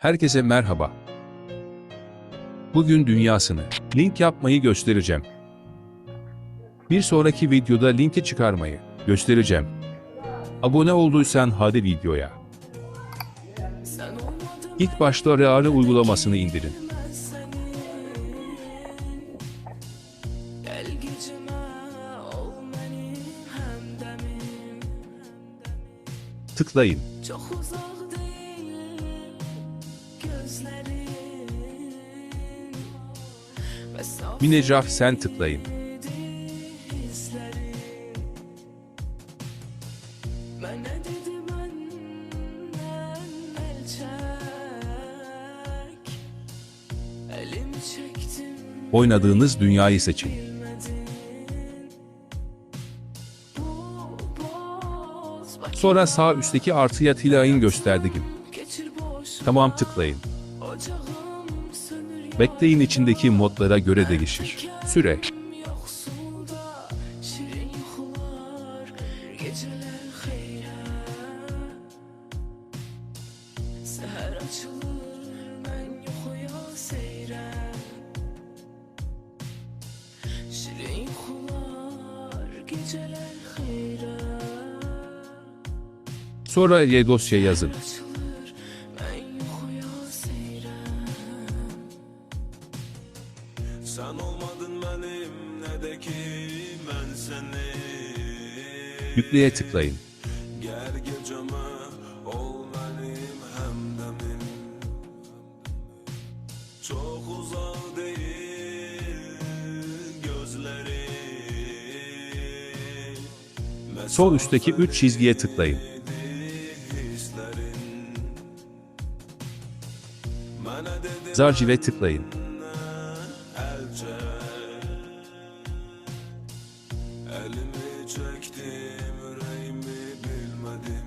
Herkese merhaba. Bugün dünyasını link yapmayı göstereceğim. Bir sonraki videoda linki çıkarmayı göstereceğim. Abone olduysan hadi videoya. İlk başta Reale uygulamasını indirin. Tıklayın. Minecraft sen tıklayın. Oynadığınız dünyayı seçin. Sonra sağ üstteki artıya tıklayın gösterdiğim. Geçir boş Tamam tıklayın. Bekleyin içindeki modlara göre değişir. Süre. Şirin xeyrə Sonra dosya yazın. Sen olmadın benim ne de ki ben seni Yükleye tıklayın. Gel geceme ol benim hemdemim Çok uzak değil gözleri Sol üstteki 3 çizgiye tıklayın. Zarcive tıklayın. Elimi çektim yüreğimi bilmedim.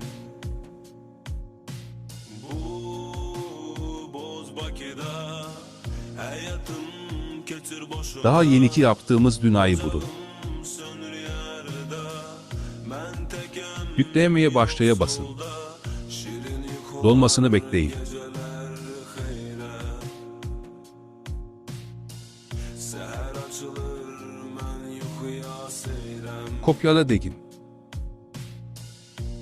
Bu boz bakıda Hayatım keçir boşu Daha yeniki yaptığımız Ben tekem Yüklemeye başlaya basın. Dolmasını bekleyin. Seher açılır Kopyala deyin.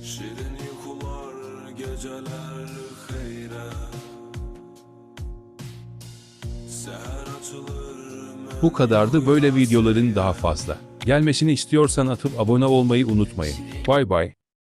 Şirin yukular geceler hayra Seher açılır Bu kadardı böyle videoların daha fazla. Gelmesini istiyorsan atıp abone olmayı unutmayın. Bay bay.